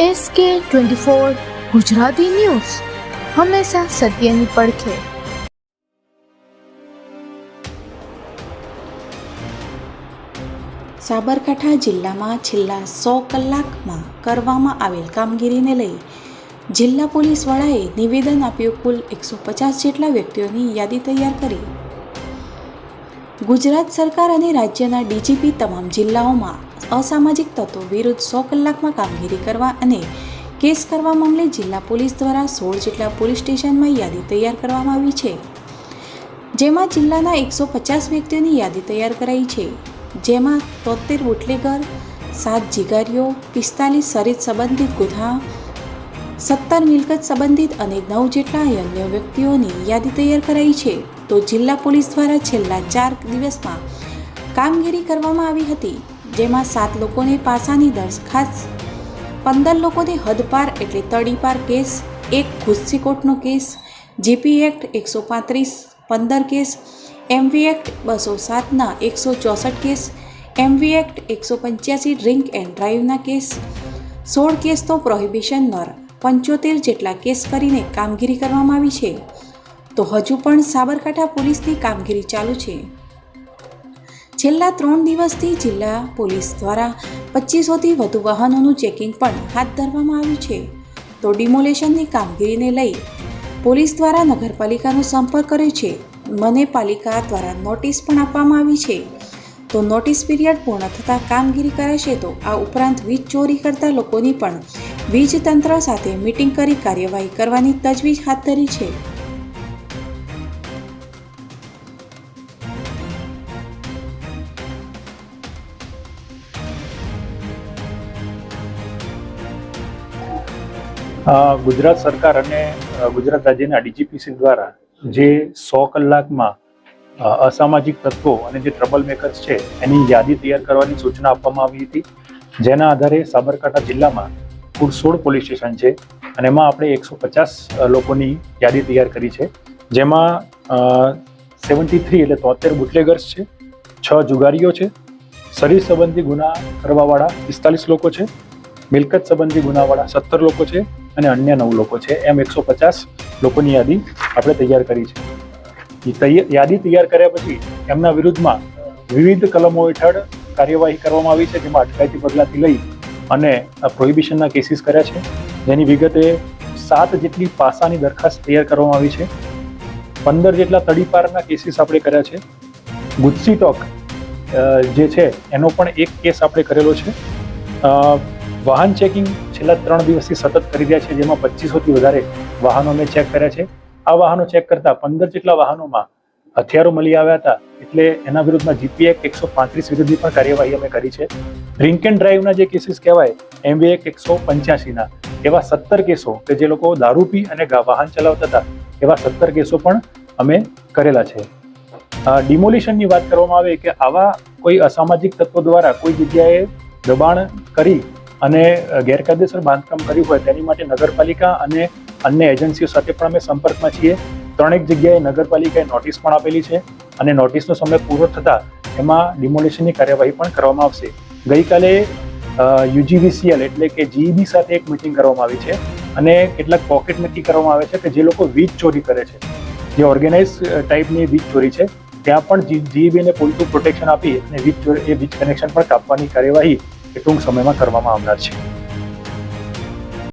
S કે twenty four Gujarati news. હંમેશા સત્યની પડખે. સાબરકાંઠા જિલ્લામાં છેલ્લા સો કલાકમાં કરવામાં આવેલ કામગીરીને લઈ જિલ્લા પોલીસ વડાએ નિવેદન આપ્યું કુલ એકસો પચાસ જેટલા વ્યક્તિઓની યાદી તૈયાર કરી. ગુજરાત સરકાર અને રાજ્યના ડીજીપી તમામ જિલ્લાઓમાં અસામાજિક તત્વો વિરુદ્ધ સો કલાકમાં કામગીરી કરવા અને કેસ કરવા મામલે જિલ્લા પોલીસ દ્વારા સોળ જેટલા પોલીસ સ્ટેશનમાં યાદી તૈયાર કરવામાં આવી છે. જેમાં જિલ્લાના એકસો પચાસ વ્યક્તિઓની યાદી તૈયાર કરાઈ છે. જેમાં તોતેર બુટલેગર, સાત જીગારીઓ, પિસ્તાલીસ સરિત સંબંધિત ગુના સત્તર મિલકત સંબંધિત અને નવ જેટલા અન્ય વ્યક્તિઓની યાદી તૈયાર કરાઈ છે. તો જિલ્લા પોલીસ દ્વારા છેલ્લા ચાર દિવસમાં કામગીરી કરવામાં આવી હતી, જેમાં સાત લોકોને પાસાની દરખાસ્ત પંદર લોકોને હદપાર એટલે તડીપાર કેસ, એક ઘુસ્સીકોટનો કેસ, જીપી એક્ટ એકસો પાંત્રીસ, પંદર કેસ, એમવી એક્ટ બસો સાતના એકસો ચોસઠ કેસ, એમવી એક્ટ એકસો પંચ્યાસી ડ્રિંક એન્ડ ડ્રાઈવના કેસ, સોળ કેસ તો પ્રોહિબિશન નર પંચોતેર જેટલા કેસ કરીને કામગીરી કરવામાં આવી છે. તો હજુ પણ સાબરકાંઠા પોલીસની કામગીરી ચાલુ છે. છેલ્લા ત્રણ દિવસથી જિલ્લા પોલીસ દ્વારા પચીસોથી વધુ વાહનોનું ચેકિંગ પણ હાથ ધરવામાં આવ્યું છે. તો ડિમોલેશનની કામગીરીને લઈ પોલીસ દ્વારા નગરપાલિકાનો સંપર્ક કર્યો છે. મને પાલિકા દ્વારા નોટિસ પણ આપવામાં આવી છે. તો નોટિસ પીરિયડ પૂર્ણ થતાં કામગીરી કરાશે તો આ ઉપરાંત વીજ ચોરી કરતા લોકોની પણ વીજ તંત્ર સાથે મીટિંગ કરી કાર્યવાહી કરવાની તજવીજ હાથ ધરી છે. ગુજરાત સરકાર અને ગુજરાત રાજ્યના ડીજીપીસી દ્વારા જે સો કલાકમાં અસામાજિક તત્વો અને જે ટ્રબલ મેકર્સ છે, એની યાદી તૈયાર કરવાની સૂચના આપવામાં આવી હતી. જેના આધારે સાબરકાંઠા જિલ્લામાં કુલ સોળ પોલીસ સ્ટેશન છે અને એમાં આપણે એકસો પચાસ લોકોની યાદી તૈયાર કરી છે. જેમાં સેવન્ટી થ્રી એટલે તોતેર બુટલેગર્સ છે, છ જુગારીઓ છે, શરીર સંબંધી ગુના કરવાવાળા પિસ્તાલીસ લોકો છે, મિલકત સંબંધી ગુનાવાળા સત્તર લોકો છે અને અન્ય નવ લોકો છે. એમ એકસો પચાસ લોકોની યાદી આપણે તૈયાર કરી છે. યાદી તૈયાર કર્યા પછી એમના વિરુદ્ધમાં વિવિધ કલમો હેઠળ કાર્યવાહી કરવામાં આવી છે, જેમાં અટકાયતી પગલાંથી લઈ અને પ્રોહિબિશનના કેસીસ કર્યા છે. જેની વિગતે સાત જેટલી પાસાની દરખાસ્ત તૈયાર કરવામાં આવી છે. પંદર જેટલા તડીપારના કેસીસ આપણે કર્યા છે. ગુજસી ટોક જે છે, એનો પણ એક કેસ આપણે કરેલો છે. વાહન ચેકિંગ છેલ્લા ત્રણ દિવસથી સતત કરી રહ્યા છે, જેમાં પચીસોથી વધારે વાહનો અમે ચેક કર્યા છે. આ વાહનો ચેક કરતા પંદર જેટલા વાહનોમાં હથિયારો મળી આવ્યા હતા. એટલે એના વિરુદ્ધમાં જીપી એક્ટ એકસો પાંત્રીસ વિરુદ્ધની પણ કાર્યવાહી અમે કરી છે. ડ્રિંક એન્ડ ડ્રાઈવના જે કેસીસ કહેવાય એમવી એક એકસો પંચ્યાસીના એવા સત્તર કેસો કે જે લોકો દારૂ પી અને વાહન ચલાવતા હતા, એવા સત્તર કેસો પણ અમે કરેલા છે. ડિમોલિશનની વાત કરવામાં આવે કે આવા કોઈ અસામાજિક તત્વો દ્વારા કોઈ જગ્યાએ દબાણ કરી અને ગેરકાયદેસર બાંધકામ કર્યું હોય, તેની માટે નગરપાલિકા અને અન્ય એજન્સીઓ સાથે પણ અમે સંપર્કમાં છીએ. ત્રણેક જગ્યાએ નગરપાલિકાએ નોટિસ પણ આપેલી છે અને નોટિસનો સમય પૂરો થતાં એમાં ડિમોલિશનની કાર્યવાહી પણ કરવામાં આવશે. ગઈકાલે યુજીવીસીએલ એટલે કે જીઈબી સાથે એક મિટિંગ કરવામાં આવી છે અને કેટલાક પોકેટ નક્કી કરવામાં આવે છે કે જે લોકો વીજ ચોરી કરે છે. જે ઓર્ગેનાઇઝ ટાઈપની વીજ ચોરી છે, ત્યાં પણ જીઈબીને પૂરતું પ્રોટેક્શન આપી અને વીજ ચોરી, એ વીજ કનેક્શન પણ કાપવાની કાર્યવાહી એ ટૂંક સમયમાં કરવામાં આવનાર છે.